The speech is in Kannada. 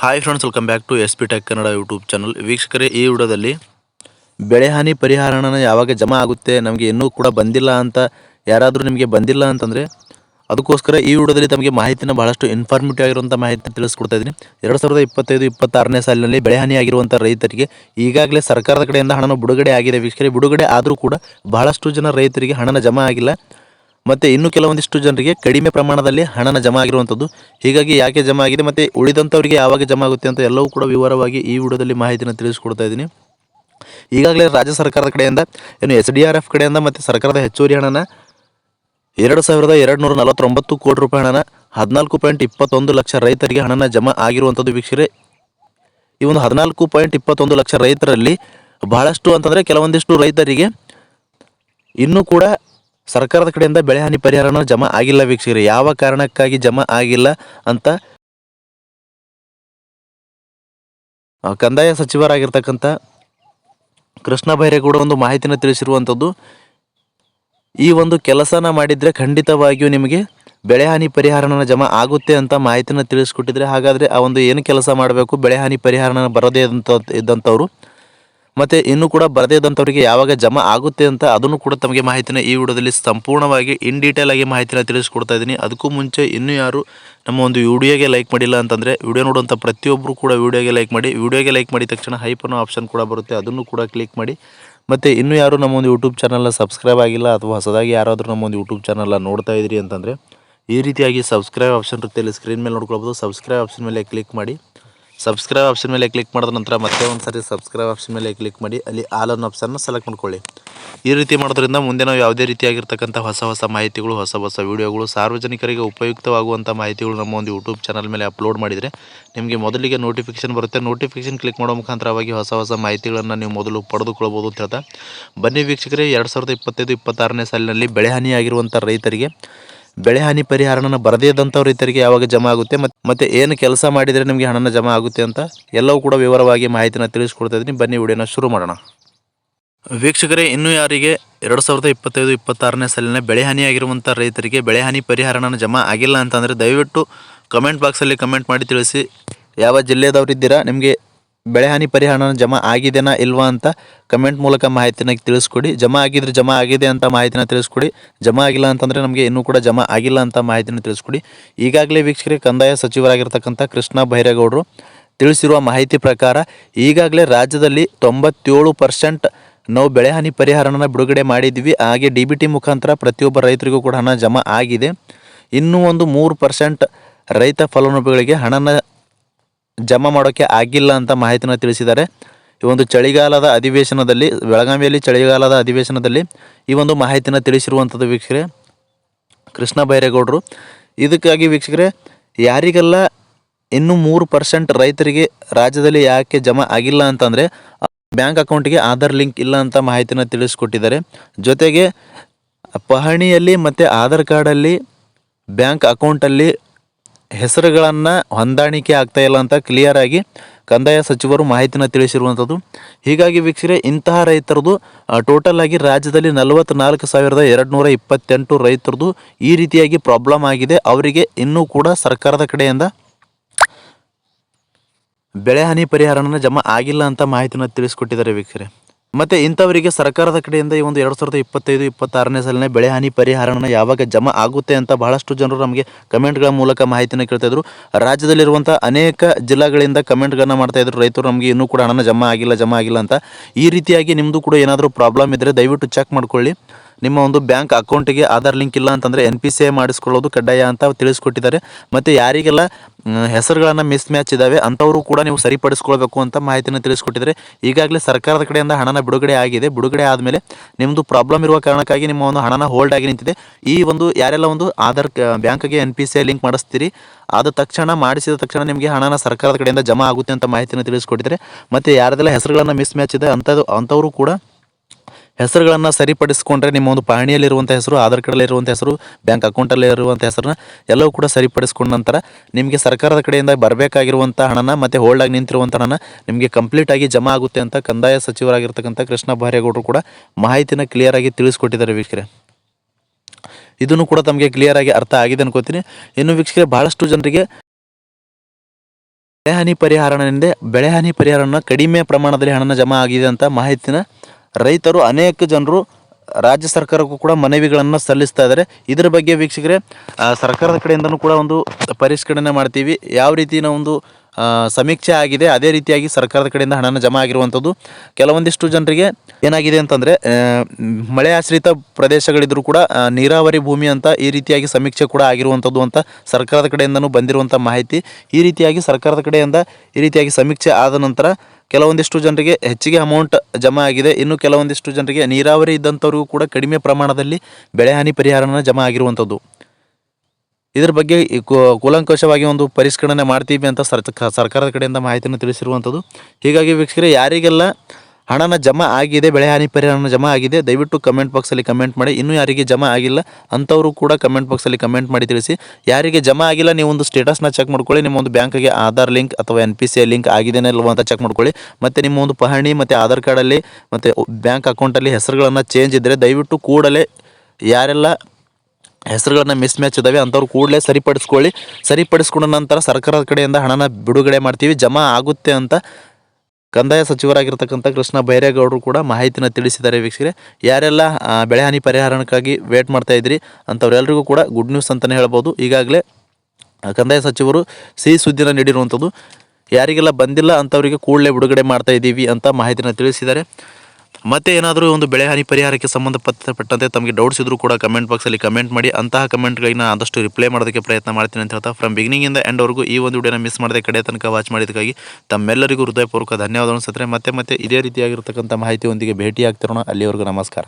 Hi friends welcome back to S P tech Kannada YouTube channel ವೀಕ್ಷಕರೇ, ಈ ವಿಡಿಯೋದಲ್ಲಿ ಬೆಳೆ ಹಾನಿ ಪರಿಹಾರ ಹಣ ಯಾವಾಗ ಜಮಾ ಆಗುತ್ತೆ, ನಮಗೆ ಇನ್ನೂ ಕೂಡ ಬಂದಿಲ್ಲ ಅಂತ, ಯಾರಾದರೂ ನಿಮಗೆ ಬಂದಿಲ್ಲ ಅಂತಂದರೆ, ಅದಕ್ಕೋಸ್ಕರ ಈ ವಿಡಿಯೋದಲ್ಲಿ ತಮಗೆ ಮಾಹಿತಿನ ಬಹಳಷ್ಟು ಇನ್ಫಾರ್ಮೇಟಿವ್ ಆಗಿರುವಂಥ ಮಾಹಿತಿ ತಿಳಿಸ್ಕೊಡ್ತಾ ಇದ್ದೀನಿ. ಎರಡು ಸಾವಿರದ ಇಪ್ಪತ್ತೈದು, ಇಪ್ಪತ್ತಾರನೇ ಸಾಲಿನಲ್ಲಿ ಬೆಳೆ ಹಾನಿ ಆಗಿರುವಂಥ ರೈತರಿಗೆ ಈಗಾಗಲೇ ಸರ್ಕಾರದ ಕಡೆಯಿಂದ ಹಣನ ಬಿಡುಗಡೆ ಆಗಿದೆ ವೀಕ್ಷಕರೇ. ಬಿಡುಗಡೆ ಆದರೂ ಕೂಡ ಬಹಳಷ್ಟು ಜನ ರೈತರಿಗೆ ಹಣನ ಜಮಾ ಆಗಿಲ್ಲ. ಮತ್ತು ಇನ್ನು ಕೆಲವೊಂದಿಷ್ಟು ಜನರಿಗೆ ಕಡಿಮೆ ಪ್ರಮಾಣದಲ್ಲಿ ಹಣನ ಜಮಾ ಆಗಿರುವಂಥದ್ದು. ಹೀಗಾಗಿ ಯಾಕೆ ಜಮಾ ಆಗಿದೆ ಮತ್ತು ಉಳಿದಂಥವರಿಗೆ ಯಾವಾಗ ಜಮಾ ಆಗುತ್ತೆ ಅಂತ ಎಲ್ಲವೂ ಕೂಡ ವಿವರವಾಗಿ ಈ ವಿಡಿಯೋದಲ್ಲಿ ಮಾಹಿತಿನ ತಿಳಿಸ್ಕೊಡ್ತಾ ಇದ್ದೀನಿ. ಈಗಾಗಲೇ ರಾಜ್ಯ ಸರ್ಕಾರದ ಕಡೆಯಿಂದ, ಏನು ಎಸ್ ಡಿ ಆರ್ ಎಫ್ ಕಡೆಯಿಂದ ಮತ್ತು ಸರ್ಕಾರದ ಹೆಚ್ಚುವರಿ ಹಣನ ಎರಡು ಸಾವಿರದ ಎರಡು ನೂರ ನಲವತ್ತೊಂಬತ್ತು ಕೋಟಿ ರೂಪಾಯಿ ಹಣನ ಹದಿನಾಲ್ಕು ಪಾಯಿಂಟ್ ಇಪ್ಪತ್ತೊಂದು ಲಕ್ಷ ರೈತರಿಗೆ ಹಣನ ಜಮಾ ಆಗಿರುವಂಥದ್ದು ವೀಕ್ಷಕರೇ. ಈ ಒಂದು ಹದಿನಾಲ್ಕು ಪಾಯಿಂಟ್ ಇಪ್ಪತ್ತೊಂದು ಲಕ್ಷ ರೈತರಲ್ಲಿ ಬಹಳಷ್ಟು ಅಂತಂದರೆ ಕೆಲವೊಂದಿಷ್ಟು ರೈತರಿಗೆ ಇನ್ನೂ ಕೂಡ ಸರ್ಕಾರದ ಕಡೆಯಿಂದ ಬೆಳೆ ಹಾನಿ ಪರಿಹಾರನ ಜಮಾ ಆಗಿಲ್ಲ ವೀಕ್ಷಕರೇ. ಯಾವ ಕಾರಣಕ್ಕಾಗಿ ಜಮಾ ಆಗಿಲ್ಲ ಅಂತ ಕಂದಾಯ ಸಚಿವರಾಗಿರ್ತಕ್ಕಂಥ ಕೃಷ್ಣ ಬೈರೇಗೌಡ ಒಂದು ಮಾಹಿತಿನ ತಿಳಿಸಿರುವಂಥದ್ದು. ಈ ಒಂದು ಕೆಲಸನ ಮಾಡಿದರೆ ಖಂಡಿತವಾಗಿಯೂ ನಿಮಗೆ ಬೆಳೆ ಹಾನಿ ಪರಿಹಾರನ ಜಮಾ ಆಗುತ್ತೆ ಅಂತ ಮಾಹಿತಿನ ತಿಳಿಸ್ಕೊಟ್ಟಿದ್ರೆ, ಹಾಗಾದರೆ ಆ ಒಂದು ಏನು ಕೆಲಸ ಮಾಡಬೇಕು, ಬೆಳೆ ಹಾನಿ ಪರಿಹಾರನ ಬರದೇ ಇದ್ದಂಥ ಇದ್ದಂಥವ್ರು. ಮತ್ತು ಇನ್ನು ಕೂಡ ಬರದೇ ಇದ್ದಂಥವ್ರಿಗೆ ಯಾವಾಗ ಜಮಾ ಆಗುತ್ತೆ ಅಂತ ಅದನ್ನು ಕೂಡ ತಮಗೆ ಮಾಹಿತಿನ ಈ ವಿಡಿಯೋದಲ್ಲಿ ಸಂಪೂರ್ಣವಾಗಿ ಇನ್ ಡೀಟೇಲ್ ಆಗಿ ಮಾಹಿತಿನ ತಿಳಿಸ್ಕೊಡ್ತಾ ಇದ್ದೀನಿ. ಅದಕ್ಕೂ ಮುಂಚೆ ಇನ್ನೂ ಯಾರು ನಮ್ಮ ಒಂದು ವಿಡಿಯೋಗೆ ಲೈಕ್ ಮಾಡಿಲ್ಲ ಅಂತಂದರೆ ವಿಡಿಯೋ ನೋಡುವಂಥ ಪ್ರತಿಯೊಬ್ಬರು ಕೂಡ ವಿಡಿಯೋಗೆ ಲೈಕ್ ಮಾಡಿ, ವಿಡಿಯೋಗೆ ಲೈಕ್ ಮಾಡಿದ ತಕ್ಷಣ ಹೈಪ್ ಅನ್ನೋ ಆಪ್ಷನ್ ಕೂಡ ಬರುತ್ತೆ, ಅದನ್ನು ಕೂಡ ಕ್ಲಿಕ್ ಮಾಡಿ. ಮತ್ತು ಇನ್ನೂ ಯಾರು ನಮ್ಮ ಒಂದು ಯೂಟ್ಯೂಬ್ ಚಾನಲ್ನ ಸಬ್ಸ್ಕ್ರೈಬ್ ಆಗಿಲ್ಲ ಅಥವಾ ಹೊಸದಾಗಿ ಯಾರಾದರೂ ನಮ್ಮ ಒಂದು ಯೂಟ್ಯೂಬ್ ಚಾನಲ್ನ ನೋಡ್ತಾ ಇದ್ದೀರಿ ಅಂತಂದರೆ ಈ ರೀತಿಯಾಗಿ ಸಬ್ಸ್ಕ್ರೈಬ್ ಆಪ್ಷನ್ ಇರುತ್ತೆ, ಇಲ್ಲಿ ಸ್ಕ್ರೀನ್ ಮೇಲೆ ನೋಡ್ಕೊಳ್ಬೋದು, ಸಬ್ಸ್ಕ್ರೈಬ್ ಆಪ್ಷನ್ ಮೇಲೆ ಕ್ಲಿಕ್ ಮಾಡಿ. ಸಬ್ಸ್ಕ್ರೈಬ್ ಆಪ್ಷನ್ ಮೇಲೆ ಕ್ಲಿಕ್ ಮಾಡಿದ ನಂತರ ಮತ್ತೆ ಒಂದು ಸರಿ ಸಬ್ಸ್ಕ್ರೈಬ್ ಆಪ್ಷನ್ ಮೇಲೆ ಕ್ಲಿಕ್ ಮಾಡಿ, ಅಲ್ಲಿ ಆಲ್ ಅನ್ನೋ ಆಪ್ಷನ್ನ ಸೆಲೆಕ್ಟ್ ಮಾಡ್ಕೊಳ್ಳಿ. ಈ ರೀತಿ ಮಾಡೋದ್ರಿಂದ ಮುಂದೆ ನಾವು ಯಾವುದೇ ರೀತಿಯಾಗಿರ್ತಕ್ಕಂಥ ಹೊಸ ಹೊಸ ಮಾಹಿತಿಗಳು, ಹೊಸ ಹೊಸ ವೀಡಿಯೋಗಳು ಸಾರ್ವಜನಿಕರಿಗೆ ಉಪಯುಕ್ತವಾಗುವಂಥ ಮಾಹಿತಿಗಳು ನಮ್ಮ ಒಂದು ಯೂಟ್ಯೂಬ್ ಚಾನಲ್ ಮೇಲೆ ಅಪ್ಲೋಡ್ ಮಾಡಿದರೆ ನಿಮಗೆ ಮೊದಲಿಗೆ ನೋಟಿಫಿಕೇಶನ್ ಬರುತ್ತೆ. ನೋಟಿಫಿಕೇಶನ್ ಕ್ಲಿಕ್ ಮಾಡೋ ಮುಖಾಂತರವಾಗಿ ಹೊಸ ಹೊಸ ಮಾಹಿತಿಗಳನ್ನು ನೀವು ಮೊದಲು ಪಡೆದುಕೊಳ್ಬೋದು ಅಂತ ಹೇಳ್ತಾ. ಬನ್ನಿ ವೀಕ್ಷಕರೇ, ಎರಡು ಸಾವಿರದ ಇಪ್ಪತ್ತೈದು ಇಪ್ಪತ್ತಾರನೇ ಸಾಲಿನಲ್ಲಿ ಬೆಳೆಹಾನಿಯಾಗಿರುವಂಥ ರೈತರಿಗೆ ಬೆಳೆ ಹಾನಿ ಪರಿಹಾರನ ಬರದೇ ಇದ್ದಂಥ ರೈತರಿಗೆ ಯಾವಾಗ ಜಮಾ ಆಗುತ್ತೆ ಮತ್ತು ಏನು ಕೆಲಸ ಮಾಡಿದರೆ ನಿಮಗೆ ಹಣನ ಜಮಾ ಆಗುತ್ತೆ ಅಂತ ಎಲ್ಲವೂ ಕೂಡ ವಿವರವಾಗಿ ಮಾಹಿತಿನ ತಿಳಿಸ್ಕೊಡ್ತಾ ಇದ್ದೀನಿ. ಬನ್ನಿ ವಿಡಿಯೋನ ಶುರು ಮಾಡೋಣ. ವೀಕ್ಷಕರೇ, ಇನ್ನೂ ಯಾರಿಗೆ ಎರಡು ಸಾವಿರದ ಇಪ್ಪತ್ತೈದು ಇಪ್ಪತ್ತಾರನೇ ಸಾಲಿನ ಬೆಳೆ ಹಾನಿಯಾಗಿರುವಂಥ ರೈತರಿಗೆ ಬೆಳೆ ಹಾನಿ ಪರಿಹಾರನ ಜಮಾ ಆಗಿಲ್ಲ ಅಂತಂದರೆ ದಯವಿಟ್ಟು ಕಮೆಂಟ್ ಬಾಕ್ಸಲ್ಲಿ ಕಮೆಂಟ್ ಮಾಡಿ ತಿಳಿಸಿ. ಯಾವ ಜಿಲ್ಲೆದವರಿದ್ದೀರಾ? ನಿಮಗೆ ಬೆಳೆ ಹಾನಿ ಪರಿಹಾರನ ಜಮಾ ಆಗಿದೆನಾ ಇಲ್ವಾ ಅಂತ ಕಮೆಂಟ್ ಮೂಲಕ ಮಾಹಿತಿನ ತಿಳಿಸ್ಕೊಡಿ. ಜಮಾ ಆಗಿದ್ರೆ ಜಮಾ ಆಗಿದೆ ಅಂತ ಮಾಹಿತಿನ ತಿಳಿಸ್ಕೊಡಿ. ಜಮಾ ಆಗಿಲ್ಲ ಅಂತಂದರೆ ನಮಗೆ ಇನ್ನೂ ಕೂಡ ಜಮಾ ಆಗಿಲ್ಲ ಅಂತ ಮಾಹಿತಿನ ತಿಳಿಸ್ಕೊಡಿ. ಈಗಾಗಲೇ ವೀಕ್ಷಕರಿಗೆ ಕಂದಾಯ ಸಚಿವರಾಗಿರ್ತಕ್ಕಂಥ ಕೃಷ್ಣ ಬೈರೇಗೌಡರು ತಿಳಿಸಿರುವ ಮಾಹಿತಿ ಪ್ರಕಾರ ಈಗಾಗಲೇ ರಾಜ್ಯದಲ್ಲಿ ತೊಂಬತ್ತೇಳು ಪರ್ಸೆಂಟ್ ನಾವು ಬೆಳೆಹಾನಿ ಪರಿಹಾರನ ಬಿಡುಗಡೆ ಮಾಡಿದ್ವಿ ಹಾಗೆ ಡಿ ಬಿ ಟಿ ಮುಖಾಂತರ ಪ್ರತಿಯೊಬ್ಬ ರೈತರಿಗೂ ಕೂಡ ಹಣ ಜಮಾ ಆಗಿದೆ. ಇನ್ನೂ ಒಂದು ಮೂರು ಪರ್ಸೆಂಟ್ ರೈತ ಫಲಾನುಭವಿಗಳಿಗೆ ಹಣನ ಜಮಾ ಮಾಡೋಕ್ಕೆ ಆಗಿಲ್ಲ ಅಂತ ಮಾಹಿತಿನ ತಿಳಿಸಿದ್ದಾರೆ. ಈ ಒಂದು ಚಳಿಗಾಲದ ಅಧಿವೇಶನದಲ್ಲಿ, ಬೆಳಗಾವಿಯಲ್ಲಿ ಚಳಿಗಾಲದ ಅಧಿವೇಶನದಲ್ಲಿ ಈ ಒಂದು ಮಾಹಿತಿನ ತಿಳಿಸಿರುವಂಥದ್ದು ವೀಕ್ಷಕರೇ, ಕೃಷ್ಣ ಬೈರೇಗೌಡರು. ಇದಕ್ಕಾಗಿ ವೀಕ್ಷಕರೇ, ಯಾರಿಗೆಲ್ಲ ಇನ್ನೂ ಮೂರು ಪರ್ಸೆಂಟ್ ರೈತರಿಗೆ ರಾಜ್ಯದಲ್ಲಿ ಯಾಕೆ ಜಮಾ ಆಗಿಲ್ಲ ಅಂತಂದರೆ, ಬ್ಯಾಂಕ್ ಅಕೌಂಟ್ಗೆ ಆಧಾರ್ ಲಿಂಕ್ ಇಲ್ಲ ಅಂತ ಮಾಹಿತಿನ ತಿಳಿಸ್ಕೊಟ್ಟಿದ್ದಾರೆ. ಜೊತೆಗೆ, ಪಹಣಿಯಲ್ಲಿ ಮತ್ತು ಆಧಾರ್ ಕಾರ್ಡಲ್ಲಿ, ಬ್ಯಾಂಕ್ ಅಕೌಂಟಲ್ಲಿ ಹೆಸರುಗಳನ್ನು ಹೊಂದಾಣಿಕೆ ಆಗ್ತಾ ಇಲ್ಲ ಅಂತ ಕ್ಲಿಯರ್ ಆಗಿ ಕಂದಾಯ ಸಚಿವರು ಮಾಹಿತಿನ ತಿಳಿಸಿರುವಂಥದ್ದು ಹೀಗಾಗಿ ವೀಕ್ಷಕರೇ, ಇಂತಹ ರೈತರದು ಟೋಟಲ್ ಆಗಿ ರಾಜ್ಯದಲ್ಲಿ ನಲವತ್ತ್ನಾಲ್ಕು ಸಾವಿರದ ಎರಡು ನೂರ ಇಪ್ಪತ್ತೆಂಟು ರೈತರದು ಈ ರೀತಿಯಾಗಿ ಪ್ರಾಬ್ಲಮ್ ಆಗಿದೆ. ಅವರಿಗೆ ಇನ್ನೂ ಕೂಡ ಸರ್ಕಾರದ ಕಡೆಯಿಂದ ಬೆಳೆ ಹಾನಿ ಪರಿಹಾರನ ಜಮಾ ಆಗಿಲ್ಲ ಅಂತ ಮಾಹಿತಿನ ತಿಳಿಸ್ಕೊಟ್ಟಿದ್ದಾರೆ ವೀಕ್ಷಕರೇ. ಮತ್ತು ಇಂಥವರಿಗೆ ಸರ್ಕಾರದ ಕಡೆಯಿಂದ ಈ ಒಂದು ಎರಡು ಸಾವಿರದ ಇಪ್ಪತ್ತೈದು, ಇಪ್ಪತ್ತಾರನೇ ಸಾಲಿನ ಬೆಳೆ ಹಾನಿ ಪರಿಹಾರನ ಯಾವಾಗ ಜಮಾ ಆಗುತ್ತೆ ಅಂತ ಬಹಳಷ್ಟು ಜನರು ನಮಗೆ ಕಮೆಂಟ್ಗಳ ಮೂಲಕ ಮಾಹಿತಿನ ಕೇಳ್ತಾ ಇದ್ರು. ರಾಜ್ಯದಲ್ಲಿರುವಂಥ ಅನೇಕ ಜಿಲ್ಲೆಗಳಿಂದ ಕಮೆಂಟ್ಗಳನ್ನ ಮಾಡ್ತಾ ಇದ್ರು. ರೈತರು ನಮಗೆ ಇನ್ನೂ ಕೂಡ ಹಣನ ಜಮಾ ಆಗಿಲ್ಲ ಜಮಾ ಆಗಿಲ್ಲ ಅಂತ. ಈ ರೀತಿಯಾಗಿ ನಿಮ್ಮದು ಕೂಡ ಏನಾದರೂ ಪ್ರಾಬ್ಲಮ್ ಇದ್ದರೆ ದಯವಿಟ್ಟು ಚೆಕ್ ಮಾಡ್ಕೊಳ್ಳಿ. ನಿಮ್ಮ ಒಂದು ಬ್ಯಾಂಕ್ ಅಕೌಂಟಿಗೆ ಆಧಾರ್ ಲಿಂಕ್ ಇಲ್ಲ ಅಂತಂದರೆ ಎನ್ ಪಿ ಸಿ ಐ ಮಾಡಿಸ್ಕೊಳ್ಳೋದು ಕಡ್ಡಾಯ ಅಂತ ತಿಳಿಸ್ಕೊಟ್ಟಿದ್ದಾರೆ. ಮತ್ತು ಯಾರಿಗೆಲ್ಲ ಹೆಸರುಗಳನ್ನು ಮಿಸ್ ಮ್ಯಾಚ್ ಇದ್ದಾವೆ ಅಂಥವರು ಕೂಡ ನೀವು ಸರಿಪಡಿಸ್ಕೊಳ್ಬೇಕು ಅಂತ ಮಾಹಿತಿಯನ್ನು ತಿಳಿಸ್ಕೊಟ್ಟಿದ್ದಾರೆ. ಈಗಾಗಲೇ ಸರ್ಕಾರದ ಕಡೆಯಿಂದ ಹಣನ ಬಿಡುಗಡೆ ಆಗಿದೆ. ಬಿಡುಗಡೆ ಆದಮೇಲೆ ನಿಮ್ಮದು ಪ್ರಾಬ್ಲಮ್ ಇರುವ ಕಾರಣಕ್ಕಾಗಿ ನಿಮ್ಮ ಒಂದು ಹಣನ ಹೋಲ್ಡ್ ಆಗಿ ನಿಂತಿದೆ. ಈ ಒಂದು, ಯಾರೆಲ್ಲ ಒಂದು ಆಧಾರ್ ಬ್ಯಾಂಕ್ಗೆ ಎನ್ ಪಿ ಸಿ ಲಿಂಕ್ ಮಾಡಿಸ್ತೀರಿ, ಆದ ತಕ್ಷಣ ಮಾಡಿಸಿದ ತಕ್ಷಣ ನಿಮಗೆ ಹಣನ ಸರ್ಕಾರದ ಕಡೆಯಿಂದ ಜಮಾ ಆಗುತ್ತೆ ಅಂತ ಮಾಹಿತಿಯನ್ನು ತಿಳಿಸ್ಕೊಟ್ಟಿದ್ದಾರೆ. ಮತ್ತು ಯಾರದೆಲ್ಲ ಹೆಸರುಗಳನ್ನು ಮಿಸ್ ಮ್ಯಾಚ್ ಇದೆ ಅಂಥದ್ದು ಅಂಥವರು ಕೂಡ ಹೆಸರುಗಳನ್ನು ಸರಿಪಡಿಸ್ಕೊಂಡ್ರೆ ನಿಮ್ಮ ಒಂದು ಪಹಣಿಯಲ್ಲಿರುವಂಥ ಹೆಸರು, ಆಧಾರ್ ಕಾರ್ಡಲ್ಲಿರುವಂಥ ಹೆಸರು, ಬ್ಯಾಂಕ್ ಅಕೌಂಟಲ್ಲಿ ಇರುವಂಥ ಹೆಸರನ್ನ ಎಲ್ಲವೂ ಕೂಡ ಸರಿಪಡಿಸ್ಕೊಂಡ ನಂತರ ನಿಮಗೆ ಸರ್ಕಾರದ ಕಡೆಯಿಂದ ಬರಬೇಕಾಗಿರುವಂಥ ಹಣನ ಮತ್ತು ಹೋಲ್ಡಾಗಿ ನಿಂತಿರುವಂಥ ಹಣನ ನಿಮಗೆ ಕಂಪ್ಲೀಟಾಗಿ ಜಮಾ ಆಗುತ್ತೆ ಅಂತ ಕಂದಾಯ ಸಚಿವರಾಗಿರ್ತಕ್ಕಂಥ ಕೃಷ್ಣ ಬೈರೇಗೌಡರು ಕೂಡ ಮಾಹಿತಿನ ಕ್ಲಿಯರಾಗಿ ತಿಳಿಸ್ಕೊಟ್ಟಿದ್ದಾರೆ ವೀಕ್ಷಕರೇ. ಇದನ್ನು ಕೂಡ ತಮಗೆ ಕ್ಲಿಯರ್ ಆಗಿ ಅರ್ಥ ಆಗಿದೆ ಅನ್ಕೋತೀನಿ. ಇನ್ನು ವೀಕ್ಷಕರೇ, ಬಹಳಷ್ಟು ಜನರಿಗೆ ಬೆಳೆಹಾನಿ ಪರಿಹಾರದಿಂದ ಬೆಳೆಹಾನಿ ಪರಿಹಾರನ ಕಡಿಮೆ ಪ್ರಮಾಣದಲ್ಲಿ ಹಣನ ಜಮಾ ಆಗಿದೆ ಅಂತ ಮಾಹಿತಿನ ರೈತರು ಅನೇಕ ಜನರು ರಾಜ್ಯ ಸರ್ಕಾರಕ್ಕೂ ಕೂಡ ಮನವಿಗಳನ್ನು ಸಲ್ಲಿಸ್ತಾ ಇದ್ದಾರೆ. ಇದರ ಬಗ್ಗೆ ವೀಕ್ಷಕರೇ ಸರ್ಕಾರದ ಕಡೆಯಿಂದನೂ ಕೂಡ ಒಂದು ಪರಿಷ್ಕರಣೆ ಮಾಡ್ತೀವಿ. ಯಾವ ರೀತಿಯ ಒಂದು ಸಮೀಕ್ಷೆ ಆಗಿದೆ, ಅದೇ ರೀತಿಯಾಗಿ ಸರ್ಕಾರದ ಕಡೆಯಿಂದ ಹಣನ ಜಮಾ ಆಗಿರುವಂಥದ್ದು. ಕೆಲವೊಂದಿಷ್ಟು ಜನರಿಗೆ ಏನಾಗಿದೆ ಅಂತಂದರೆ ಮಳೆ ಆಶ್ರಿತ ಪ್ರದೇಶಗಳಿದ್ರೂ ಕೂಡ ನೀರಾವರಿ ಭೂಮಿ ಅಂತ ಈ ರೀತಿಯಾಗಿ ಸಮೀಕ್ಷೆ ಕೂಡ ಆಗಿರುವಂಥದ್ದು ಅಂತ ಸರ್ಕಾರದ ಕಡೆಯಿಂದನೂ ಬಂದಿರುವಂಥ ಮಾಹಿತಿ. ಈ ರೀತಿಯಾಗಿ ಸರ್ಕಾರದ ಕಡೆಯಿಂದ ಈ ರೀತಿಯಾಗಿ ಸಮೀಕ್ಷೆ ಆದ ನಂತರ ಕೆಲವೊಂದಿಷ್ಟು ಜನರಿಗೆ ಹೆಚ್ಚಿಗೆ ಅಮೌಂಟ್ ಜಮಾ ಆಗಿದೆ. ಇನ್ನು ಕೆಲವೊಂದಿಷ್ಟು ಜನರಿಗೆ ನೀರಾವರಿ ಇದ್ದಂಥವ್ರಿಗೂ ಕೂಡ ಕಡಿಮೆ ಪ್ರಮಾಣದಲ್ಲಿ ಬೆಳೆ ಹಾನಿ ಪರಿಹಾರನ ಜಮಾ ಆಗಿರುವಂಥದ್ದು ಇದರ ಬಗ್ಗೆ ಕೂಲಂಕಷವಾಗಿ ಒಂದು ಪರಿಷ್ಕರಣೆ ಮಾಡ್ತೀವಿ ಅಂತ ಸರ್ಕ, ಸರ್ಕಾರದ ಕಡೆಯಿಂದ ಮಾಹಿತಿಯನ್ನು ತಿಳಿಸಿರುವಂಥದ್ದು ಹೀಗಾಗಿ ವೀಕ್ಷಕರೇ, ಯಾರಿಗೆಲ್ಲ ಹಣನ ಜಮಾ ಆಗಿದೆ, ಬೆಳೆ ಹಾನಿ ಪರಿಹಾರನ ಜಮಾ ಆಗಿದೆ. ದಯವಿಟ್ಟು ಕಮೆಂಟ್ ಬಾಕ್ಸಲ್ಲಿ ಕಮೆಂಟ್ ಮಾಡಿ. ಇನ್ನೂ ಯಾರಿಗೆ ಜಮಾ ಆಗಿಲ್ಲ ಅಂಥವರು ಕೂಡ ಕಮೆಂಟ್ ಬಾಕ್ಸಲ್ಲಿ ಕಮೆಂಟ್ ಮಾಡಿ ತಿಳಿಸಿ. ಯಾರಿಗೆ ಜಮಾ ಆಗಿಲ್ಲ, ನೀವು ಒಂದು ಸ್ಟೇಟಸ್ನ ಚೆಕ್ ಮಾಡ್ಕೊಳ್ಳಿ. ನಿಮ್ಮ ಒಂದು ಬ್ಯಾಂಕ್ಗೆ ಆಧಾರ್ ಲಿಂಕ್ ಅಥವಾ ಎನ್ ಪಿ ಸಿ ಲಿಂಕ್ ಆಗಿದೆನೇ ಇಲ್ವೋ ಅಂತ ಚೆಕ್ ಮಾಡ್ಕೊಳ್ಳಿ. ಮತ್ತು ನಿಮ್ಮ ಒಂದು ಪಹಣಿ, ಮತ್ತು ಆಧಾರ್ ಕಾರ್ಡಲ್ಲಿ ಮತ್ತು ಬ್ಯಾಂಕ್ ಅಕೌಂಟಲ್ಲಿ ಹೆಸರುಗಳನ್ನು ಚೇಂಜ್ ಇದ್ದರೆ ದಯವಿಟ್ಟು ಕೂಡಲೇ ಯಾರೆಲ್ಲ ಹೆಸರುಗಳನ್ನ ಮಿಸ್ ಮ್ಯಾಚ್ ಇದ್ದಾವೆ ಅಂಥವ್ರು ಕೂಡಲೇ ಸರಿಪಡಿಸ್ಕೊಳ್ಳಿ. ಸರಿಪಡಿಸ್ಕೊಂಡ ನಂತರ ಸರ್ಕಾರದ ಕಡೆಯಿಂದ ಹಣನ ಬಿಡುಗಡೆ ಮಾಡ್ತೀವಿ. ಜಮಾ ಆಗುತ್ತೆ ಅಂತ ಕಂದಾಯ ಸಚಿವರಾಗಿರ್ತಕ್ಕಂಥ ಕೃಷ್ಣ ಬೈರೇಗೌಡರು ಕೂಡ ಮಾಹಿತಿನ ತಿಳಿಸಿದ್ದಾರೆ ವೀಕ್ಷಕರೇ. ಯಾರೆಲ್ಲ ಬೆಳೆ ಬೆಳೆಹಾನಿ ಪರಿಹಾರಕ್ಕಾಗಿ ವೇಟ್ ಮಾಡ್ತಾ ಇದ್ರಿ ಅಂಥವ್ರೆಲ್ರಿಗೂ ಕೂಡ ಗುಡ್ ನ್ಯೂಸ್ ಅಂತಲೇ ಹೇಳ್ಬೋದು. ಈಗಾಗಲೇ ಕಂದಾಯ ಸಚಿವರು ಸಿಹಿ ಸುದ್ದಿನ ನೀಡಿರುವಂಥದ್ದು, ಯಾರಿಗೆಲ್ಲ ಬಂದಿಲ್ಲ ಅಂಥವರಿಗೆ ಕೂಡಲೇ ಬಿಡುಗಡೆ ಮಾಡ್ತಾ ಇದ್ದೀವಿ ಅಂತ ಮಾಹಿತಿನ ತಿಳಿಸಿದ್ದಾರೆ. ಮತ್ತೆ ಏನಾದರೂ ಒಂದು ಬೆಳೆ ಹಾನಿ ಪರಿಹಾರಕ್ಕೆ ಸಂಬಂಧಪಟ್ಟಂತೆ ತಮಗೆ ಡೌಟ್ಸ್ ಇದ್ರೂ ಕೂಡ ಕಮೆಂಟ್ ಬಾಕ್ಸಲ್ಲಿ ಕಮೆಂಟ್ ಮಾಡಿ. ಅಂತಹ ಕಮೆಂಟ್ಗಳನ್ನ ನಾನು ಆದಷ್ಟು ರಿಪ್ಲೈ ಮಾಡೋದಕ್ಕೆ ಪ್ರಯತ್ನ ಮಾಡ್ತೀನಿ ಅಂತ ಹೇಳ್ತಾ ಫ್ರಮ್ ಬಿಗಿನಿಂಗಿಂದ ಎಂಡ್ವರೆಗೂ ಈ ಒಂದು ವಿಡಿಯೋನ ಮಿಸ್ ಮಾಡದೆ ಕಡೆ ತನಕ ವಾಚ್ ಮಾಡಿದ್ದಕ್ಕಾಗಿ ತಮ್ಮೆಲ್ಲರಿಗೂ ಹೃದಯಪೂರ್ವಕ ಧನ್ಯವಾದ ಅನಿಸುತ್ತೆ ಮತ್ತೆ ಮತ್ತೆ ಇದೇ ರೀತಿಯಾಗಿರ್ತಕ್ಕಂಥ ಮಾಹಿತಿಯೊಂದಿಗೆ ಭೇಟಿ ಆಗ್ತಿರೋಣ ಅಲ್ಲಿವರೆಗೂ ನಮಸ್ಕಾರ.